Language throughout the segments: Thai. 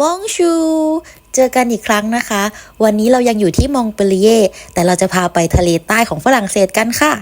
บองชู เจอกันอีกครั้งนะคะ วันนี้เรายังอยู่ที่มองเปลีเยแต่เราจะพาไปทะเลใต้ของฝรั่งเศสกันค่ะ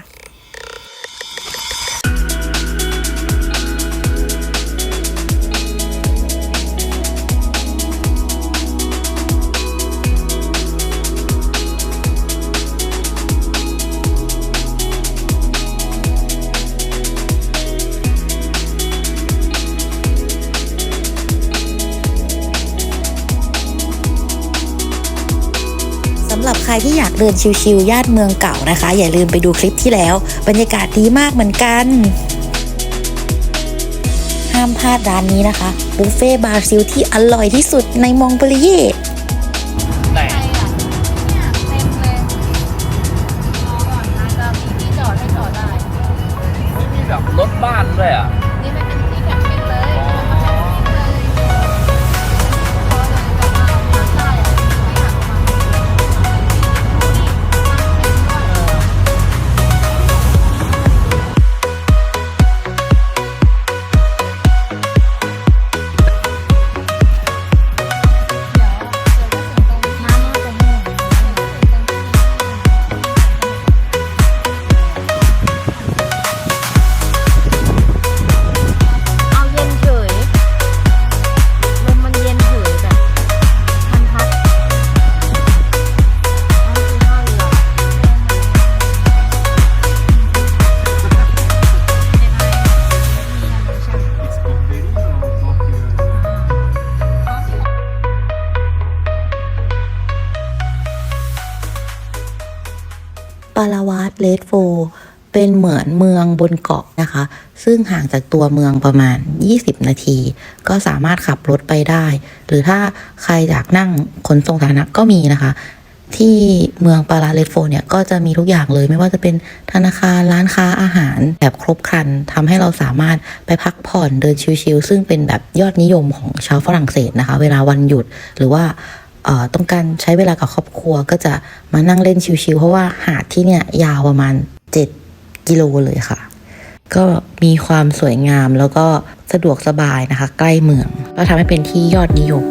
ใครที่อยากเดินชิวๆย่านเมืองเก่านะคะ อย่าลืมไปดูคลิปที่แล้ว บรรยากาศดีมากเหมือนกัน ห้ามพลาดร้านนี้นะคะบุฟเฟ่บาร์ซิลที่อร่อยที่สุดในมองเปลีเยไหนใครอะเนี่ยเต็มเลยรอก่อนนะจะมีที่จอดให้จอดได้ไม่มีแบบรถบ้านด้วยอะ ปาราวาสเลดโฟ เป็นเหมือนเมืองบนเกาะนะคะ ซึ่งห่างจากตัวเมืองประมาณ 20 นาที ก็สามารถขับรถไปได้ หรือถ้าใครอยากนั่งขนส่งสาธารณะก็มีนะคะ ที่เมืองปาราเลดโฟเนี่ยก็จะมีทุกอย่างเลยไม่ว่าจะเป็นธนาคารร้านค้าอาหารแบบครบครันทำให้เราสามารถไปพักผ่อนเดินชิลๆซึ่งเป็นแบบยอดนิยมของชาวฝรั่งเศสนะคะ เวลาวันหยุดหรือว่า ต้องการใช้เวลากับครอบครัวก็จะมานั่งเล่นชิวๆเพราะว่าหาดที่เนี่ยยาวประมาณ 7 กิโลเลยค่ะ ก็มีความสวยงามแล้วก็สะดวกสบายนะคะ ใกล้เมือง ก็ทำให้เป็นที่ยอดนิยม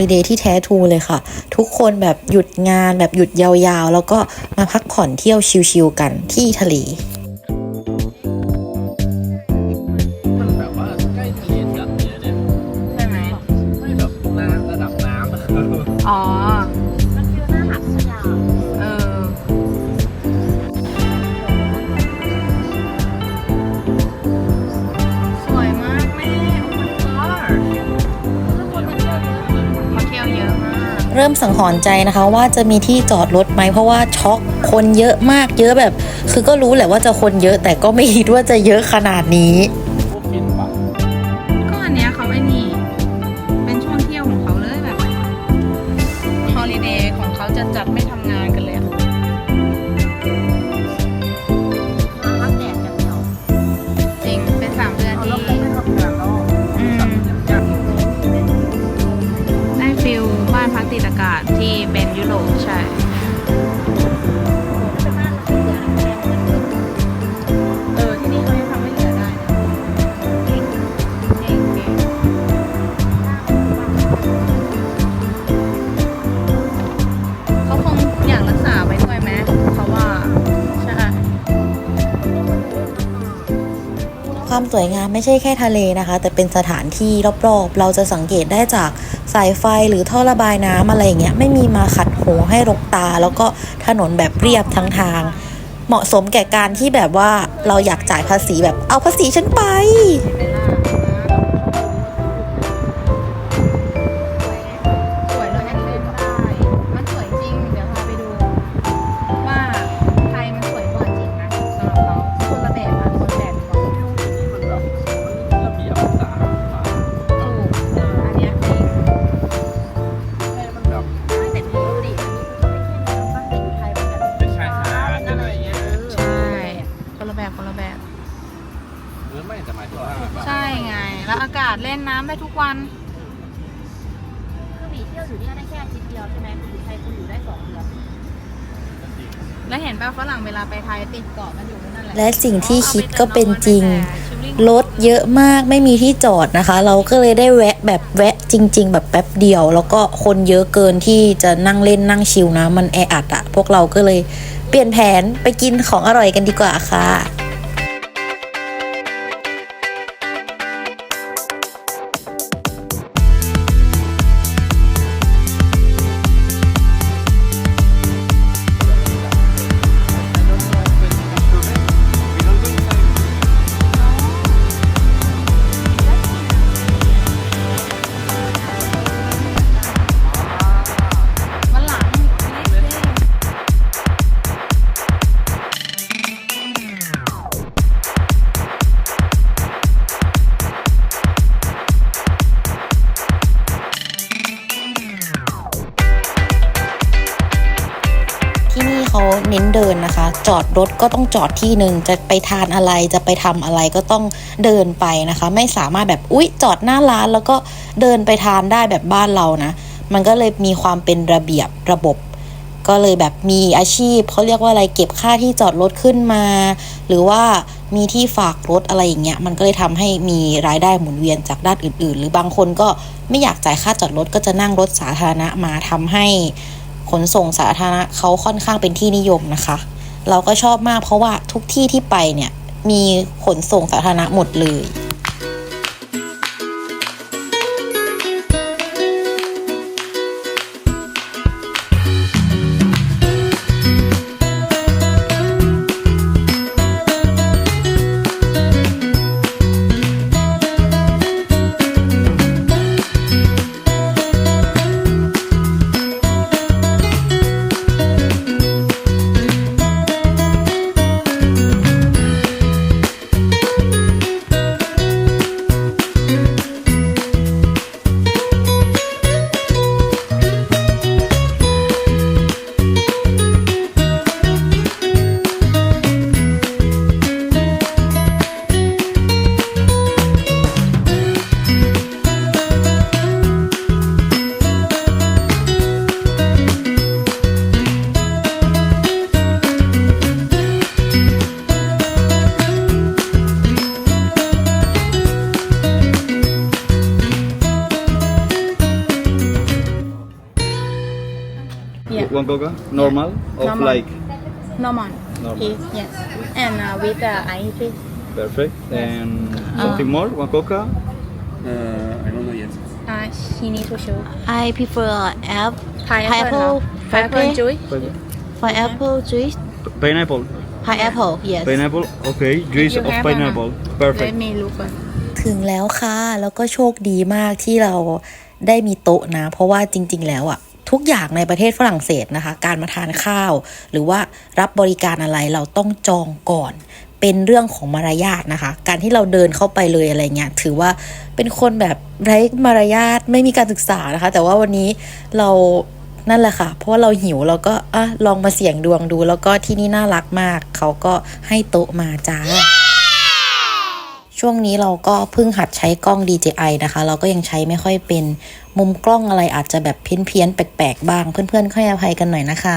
ลิเดย์ที่แท้ทูเลยค่ะ ทุกคนแบบหยุดงานแบบหยุดยาวๆ แล้วก็มาพักผ่อนเที่ยวชิลๆกันที่ทะเล หรณ์ใจนะคะว่าจะมีที่จอดรถไหมเพราะว่าช็อกคนเยอะมากเยอะแบบ คือก็รู้แหละว่าจะคนเยอะแต่ก็ไม่คิดว่าจะเยอะขนาดนี้ ติดอากาศที่เป็นยุโรปใช่ ความสวยงามไม่ใช่แค่ทะเลนะคะ แต่เป็นสถานที่รอบๆ เราจะสังเกตได้จากสายไฟหรือท่อระบายน้ำอะไรอย่างเงี้ยไม่มีมาขัดหูให้รกตา แล้วก็ถนนแบบเรียบทั้งทาง เหมาะสมแก่การที่แบบว่าเราอยากจ่ายภาษีแบบเอาภาษีฉันไป ป่ะฝรั่งเวลาไปไทยติดเกาะกันอยู่นั่นแหละและสิ่งที่คิดก็เป็นจริงชิลลิ่งรถเยอะมากไม่มีที่จอดนะคะ เราก็เลยได้แวะแบบแวะจริง ๆ แบบแป๊บเดียว แล้วก็คนเยอะเกินที่จะนั่งเล่นนั่งชิลนะ มันแออัดอะพวกเราก็เลยเปลี่ยนแผนไปกินของอร่อยกันดีกว่าค่ะ เขาเน้นเดินนะคะ จอดรถก็ต้องจอดที่หนึ่งจะไปทานอะไรจะไปทำอะไรก็ต้องเดินไปนะคะ ไม่สามารถแบบอุ๊ยจอดหน้าร้านแล้วก็เดินไปทานได้แบบบ้านเรานะ มันก็เลยมีความเป็นระเบียบระบบ ก็เลยแบบมีอาชีพเขาเรียกว่าอะไรเก็บค่าที่จอดรถขึ้นมา หรือว่ามีที่ฝากรถอะไรอย่างเงี้ยมันก็เลยทำให้มีรายได้หมุนเวียนจากด้านอื่น ๆ หรือบางคนก็ไม่อยากจ่ายค่าจอดรถก็จะนั่งรถสาธารณะมาทำให้ ขนส่งสาธารณะเขาค่อนข้างเป็นที่นิยมนะคะ เราก็ชอบมากเพราะว่าทุกที่ที่ไปเนี่ยมีขนส่งสาธารณะหมดเลย Normal? Of Normal. like? normal Normal. Yes, yes and uh, with the ice please Perfect. And something more? One coca? Uh, I don't know yet. uh, he need to show I prefer apple pineapple pineapple juice pineapple juice P- Pineapple. pineapple yes Pineapple. Okay. Juice You of have pineapple. let Perfect. me look first ถึงแล้วค่ะ แล้วก็โชคดีมากที่เราได้มีโต๊ะนะ เพราะว่าจริง ๆ แล้วอะ ทุกอย่างในประเทศฝรั่งเศสนะคะ การมาทานข้าว หรือว่ารับบริการอะไรเราต้องจองก่อน เป็นเรื่องของมารยาทนะคะ การที่เราเดินเข้าไปเลยอะไรเงี้ยถือว่าเป็นคนแบบไร้มารยาทไม่มีการศึกษานะคะ แต่ว่าวันนี้เรานั่นแหละค่ะ เพราะว่าเราหิวเราก็อะลองมาเสี่ยงดวงดู แล้วก็ที่นี่น่ารักมาก เขาก็ให้โต๊ะมาจ้า ช่วงนี้เราก็เพิ่งหัดใช้กล้อง DJI นะคะ เราก็ยังใช้ไม่ค่อยเป็น มุมกล้องอะไรอาจจะแบบเพี้ยนเพี้ยนๆแปลกๆบ้าง เพื่อนๆค่อยอภัยกันหน่อยนะคะ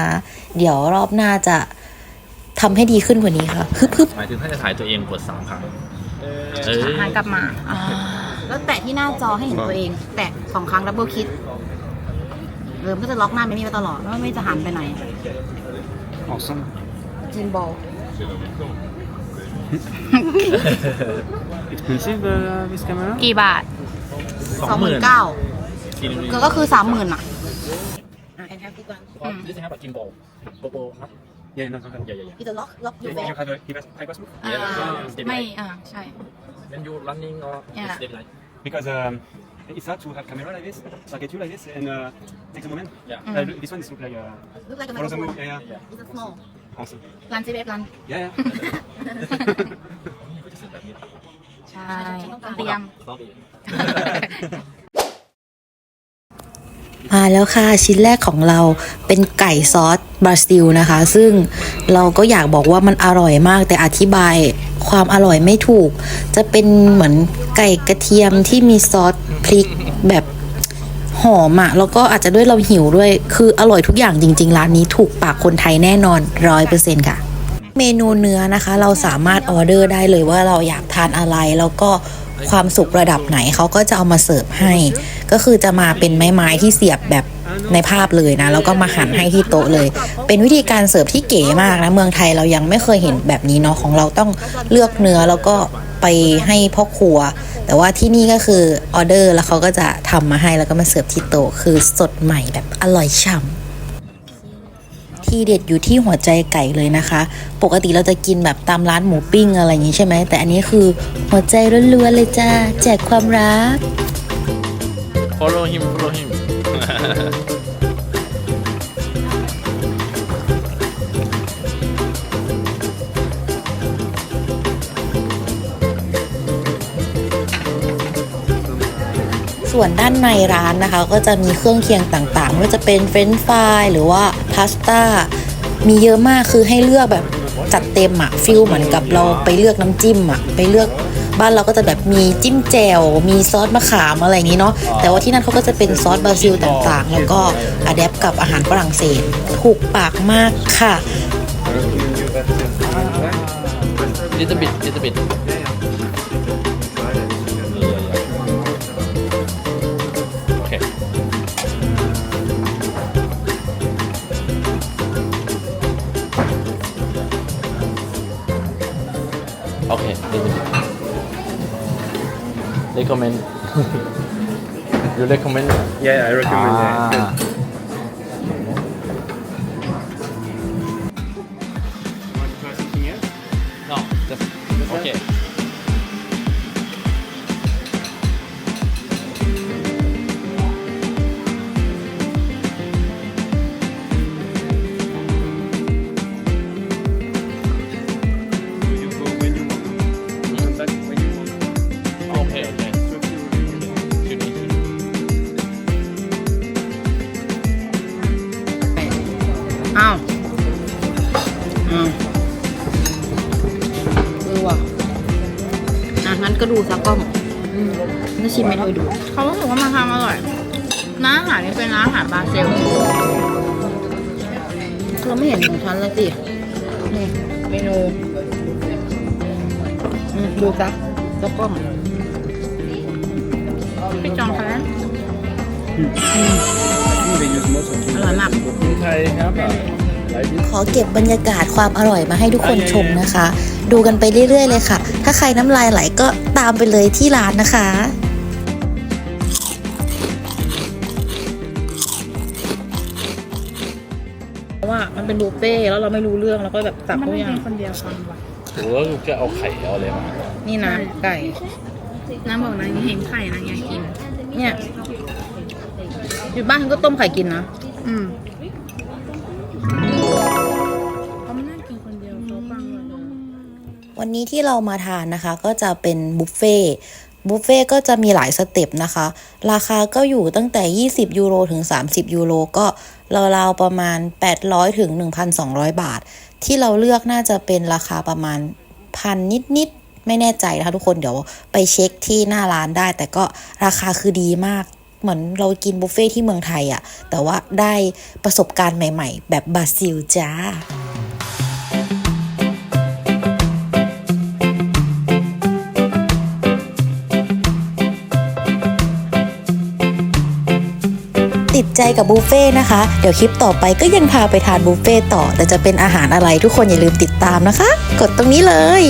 เดี๋ยวรอบหน้าจะทำให้ดีขึ้นกว่านี้ค่ะฮึบฮึบหมายถึงถ้าจะถ่ายตัวเองกดสามครั้งเออหันกลับมาแล้วแตะที่หน้าจอให้เห็นตัวเอง แตะสองครั้งดับเบิลคลิกเออมันก็จะล็อกหน้าไม่มีไว้ตลอดแล้วไม่จะหันไปไหน Awesome. จินบอล Expensive uh, this camera? กี่บาทสองหมื่นเก้า ทีนึงก็คือสามหมื่นอะดิสนีย์แบบกินโบโบโบครับ Yeah, no, no, no. ใหญ่ๆ Is the lock lock your You back have a give us high password? อ่าไม่อ่าใช่ when you running or Yeah. steady like Because um, it's hard to have camera like this, look at you like this, and uh, take a moment. Yeah. Uh, look, this one is look like a look like a follow the microphone move. Yeah, yeah. It's a small Awesome. รันซีเวฟรัน Yeah, yeah. ใช่ เตรียม ต้องดี มาแล้วค่ะชิ้นแรกของเราเป็นไก่ซอสบราซิลนะคะ ซึ่งเราก็อยากบอกว่ามันอร่อยมาก แต่อธิบายความอร่อยไม่ถูก จะเป็นเหมือนไก่กระเทียมที่มีซอสพริกแบบหอมอะแล้วก็อาจจะด้วยเราหิวด้วย คืออร่อยทุกอย่างจริง ๆ ร้านนี้ถูกปากคนไทยแน่นอนร้อยเปอร์เซ็นค่ะ เมนูเนื้อนะคะ เราสามารถออเดอร์ได้เลยว่าเราอยากทานอะไรแล้วก็ ความสุกระดับไหนเขาก็จะเอามาเสิร์ฟให้ ก็คือจะมาเป็นไม้ๆที่เสียบแบบในภาพเลยนะ แล้วก็มาหั่นให้ที่โต๊ะเลย เป็นวิธีการเสิร์ฟที่เก๋มากนะ เมืองไทยเรายังไม่เคยเห็นแบบนี้เนาะของเราต้องเลือกเนื้อแล้วก็ไปให้พ่อครัว แต่ว่าที่นี่ก็คือออเดอร์แล้วเขาก็จะทำมาให้แล้วก็มาเสิร์ฟที่โต๊ะคือสดใหม่แบบอร่อยฉ่ำ ที่เด็ดอยู่ที่หัวใจไก่เลยนะคะ ปกติเราจะกินแบบตามร้านหมูปิ้งอะไรอย่างนี้ใช่ไหม แต่อันนี้คือหัวใจล้วนๆเลยจ้า แจกความรัก follow him follow him ส่วนด้านในร้านนะคะ ก็จะมีเครื่องเคียงต่างๆไม่ว่าจะเป็นเฟรนช์ฟรายหรือว่า พาสต้ามีเยอะมากคือให้เลือกแบบจัดเต็มอะฟิลเหมือนกับเราไปเลือกน้ำจิ้มอะไปเลือกบ้านเราก็จะแบบมีจิ้มแจ่วมีซอสมะขามอะไรอย่างนี้เนาะแต่ว่าที่นั่นเขาก็จะเป็นซอสบราซิลต่างๆ แล้วก็อัดแอปกับอาหารฝรั่งเศสถูกปากมากค่ะ little bit little bit recommend you recommend Yeah, I recommend Ah. that. ก็ดูสักกล้องอืมน่าชิมไม่เคยดู เขารู้สึกว่ามันทำอร่อยร้านอาหารนี่เป็นร้านอาหารบราซิลเราไม่เห็นของฉันแล้วสินี่เมนูอืมดูสักสักกล้องพี่จองคะแนน I think they use most of อร่อยมาก In Thai have a like this. ขอเก็บบรรยากาศความอร่อยมาให้ทุกคนชมนะคะ ดูกันไปเรื่อยๆเลยค่ะ ถ้าใครน้ำลายไหลก็ตามไปเลยที่ร้านนะคะเพราะว่ามันเป็นบุฟเฟ่ต์แล้วเราไม่รู้เรื่องเราก็แบบตักทุกอย่างคนเดียวกันวะหรือว่าจะเอาไข่เอาอะไรมา นี่นะไก่ น้ำบอกนางเห็นไข่นางอยากกิน เนี่ยอยู่บ้านฉันก็ต้มไข่กินนะ อืม วันนี้ที่เรามาทานนะคะก็จะเป็นบุฟเฟ่ต์บุฟเฟ่ต์ก็จะมีหลายสเต็ปนะคะ ราคาก็อยู่ตั้งแต่ 20 ยูโรถึง 30 ยูโรก็ราวๆประมาณ 800 ถึง 1,200 บาท ที่เราเลือกน่าจะเป็นราคาประมาณพันนิดๆ ไม่แน่ใจนะคะทุกคนเดี๋ยวไปเช็คที่หน้าร้านได้ แต่ก็ราคาคือดีมาก เหมือนเรากินบุฟเฟ่ต์ที่เมืองไทยอะแต่ว่าได้ประสบการณ์ใหม่ ๆ แบบบราซิลจ้า ใจกับบุฟเฟ่นะคะ เดี๋ยวคลิปต่อไปก็ยังพาไปทานบุฟเฟ่ต่อ แต่จะเป็นอาหารอะไรทุกคนอย่าลืมติดตามนะคะ กดตรงนี้เลย